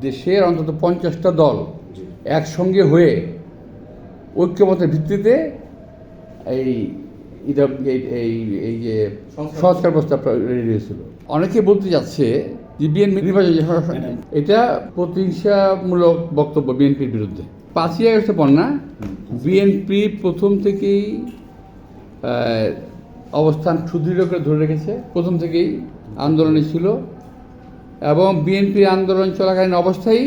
দেশের অন্তত পঞ্চাশটা দল একসঙ্গে হয়ে ঐক্যমতের ভিত্তিতে এই এই- এই যে সংস্কার প্রস্তাব রেডি হয়েছিল। অনেকে বলতে যাচ্ছে যে বিএনপি নির্বাচন এটা প্রতিহিংসামূলক বক্তব্য বিএনপির বিরুদ্ধে। পাঁচই আগস্টের পর না? বিএনপি প্রথম থেকেই অবস্থান সুদৃঢ় করে ধরে রেখেছে। প্রথম থেকেই আন্দোলনে ছিল। এবং বিএনপির আন্দোলন চলাকালীন অবস্থায়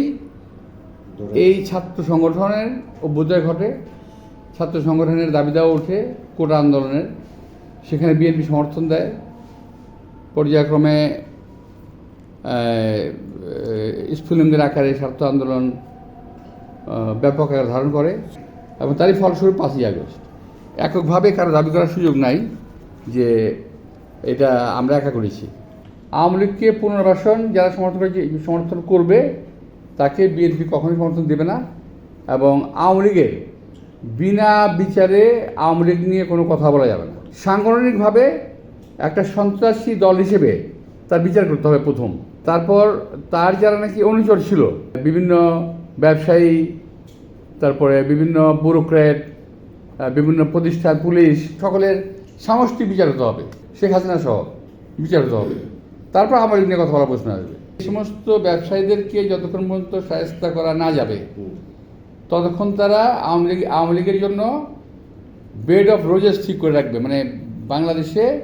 এই ছাত্র সংগঠনের অভ্যুদয় ঘটে। ছাত্র সংগঠনের দাবি দেওয়া ওঠে কোটা আন্দোলনের। সেখানে বিএনপি সমর্থন দেয়। পর্যায়ক্রমে স্ফুলিঙ্গের আকারে ছাত্র আন্দোলন ব্যাপক আকার ধারণ করে এবং তারই ফলস্বরূপ পাঁচই আগস্ট। এককভাবে কারও দাবি করার সুযোগ নাই যে এটা আমরা একা করেছি। আওয়ামী লীগকে পুনর্বাসন যারা সমর্থন করেছে, সমর্থন করবে, তাকে বিএনপি কখনোই সমর্থন দেবে না। এবং আওয়ামী লীগের বিনা বিচারে আওয়ামী লীগ নিয়ে কোনো কথা বলা যাবে না। সাংগঠনিকভাবে একটা সন্ত্রাসী দল হিসেবে তার বিচার করতে হবে প্রথম। তারপর তার যারা নাকি অনুচর ছিল, বিভিন্ন ব্যবসায়ী, তারপরে বিভিন্ন ব্যুরোক্র্যাট বিভিন্ন প্রতিষ্ঠান, পুলিশ, সকলের সামষ্টিক বিচার হতে হবে। শেখ হাসিনা সহ বিচার হতে হবে। তারপর আমার নিয়ে কথা বলা প্রশ্ন আসবে। এই সমস্ত ব্যবসায়ীদেরকে যতক্ষণ পর্যন্ত সায়স্তা করা না যাবে ততক্ষণ তারা আওয়ামী লীগ আওয়ামী লীগের জন্য বেড অফ রোজেস ঠিক করে রাখবে মানে বাংলাদেশে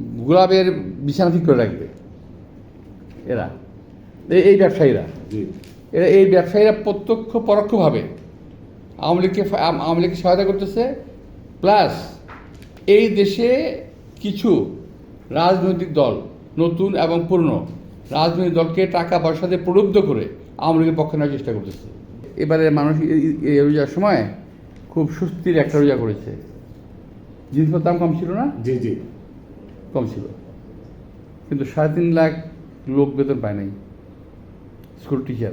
গোলাপের বিছানা ঠিক করে রাখবে। এরা এই- এই ব্যবসায়ীরা। এরা এই ব্যবসায়ীরা প্রত্যক্ষ পরোক্ষভাবে আওয়ামী লীগকে আওয়ামী লীগকে সহায়তা করতেছে প্লাস এই দেশে কিছু রাজনৈতিক দল নতুন এবং পুরনো রাজনৈতিক দলকে টাকা পয়সা দিয়ে প্রলুব্ধ করে আওয়ামী লীগের পক্ষে নেওয়ার চেষ্টা করতেছে। এবারে মানুষ এই- রোজার সময় খুব সুস্থির একটা রোজা করেছে। জিনিসপত্র দাম কম ছিল না? জি জি। কম ছিল। কিন্তু সাড়ে তিন লাখ লোক বেতন পায় নাই স্কুল টিচার।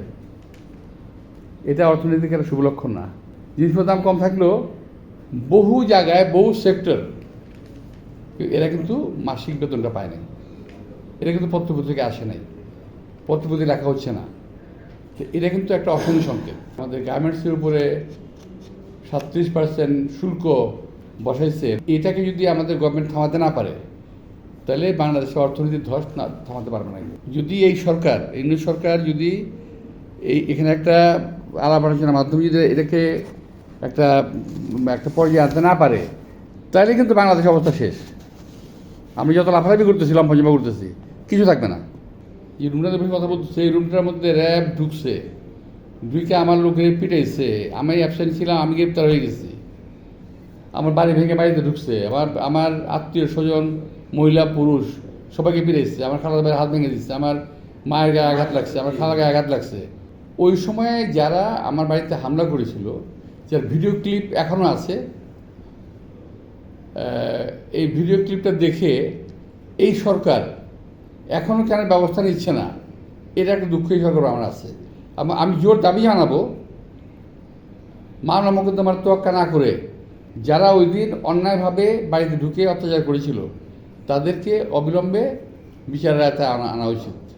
এটা অর্থনৈতিক একটা শুভ লক্ষণ না। জিনিসপত্রের দাম কম থাকলেও বহু জায়গায় বহু সেক্টর এরা কিন্তু মাসিক বেতনটা পায় নাই। এটা কিন্তু পত্রপত্রিকা আসে নাই। পত্রপত্রিকা লেখা হচ্ছে না। তো এটা কিন্তু একটা অশনি সংকেত। আমাদের গার্মেন্টসের উপরে সাতত্রিশ পার্সেন্ট শুল্ক বসাইছে। এটাকে যদি আমাদের গভর্নমেন্ট থামাতে না পারে, তাহলে বাংলাদেশের অর্থনীতির ধস না, থামাতে পারবে না যদি এই সরকার ইন্দু সরকার যদি এই এখানে একটা আলাপ আলোচনার মাধ্যমে যদি এটাকে একটা একটা পর্যায়ে আনতে না পারে, তাহলে কিন্তু বাংলাদেশের অবস্থা শেষ। আমি যত লাফালাফি করতেছিলাম পঞ্চমা করতেছি কিছু থাকবে না। যে রুমটাতে বসে কথা বলতেছে এই রুমটার মধ্যে র্যাব ঢুকছে। ঢুকে আমার লোকের পিটাইছে। আমি অ্যাবসেন্ট ছিলাম, আমি গ্রেপ্তার হয়ে গেছি। আমার বাড়ি ভেঙে বাড়িতে ঢুকছে। আমার আমার আত্মীয় স্বজন, মহিলা, পুরুষ, সবাইকে পিড়াইছে আমার খালার ভাইয়ের হাত ভেঙে দিচ্ছে। আমার মায়ের গায়ে আঘাত লাগছে। আমার খালার গায়ে আঘাত লাগছে। ওই সময়ে যারা আমার বাড়িতে হামলা করেছিল, যার ভিডিও ক্লিপ এখনও আছে এই ভিডিও ক্লিপটা দেখে এই সরকার এখনও কেন ব্যবস্থা নিচ্ছে না। এটা একটা দুঃখ হিসাবে আমার আছে। আম- জোর দাবি জানাব, মামলা মোকদ্দমার তোয়াক্কা না করে যারা ওই দিন অন্যায়ভাবে বাড়িতে ঢুকে অত্যাচার করেছিল, তাদেরকে অবিলম্বে বিচারের আয়তায় আনা আনা উচিত।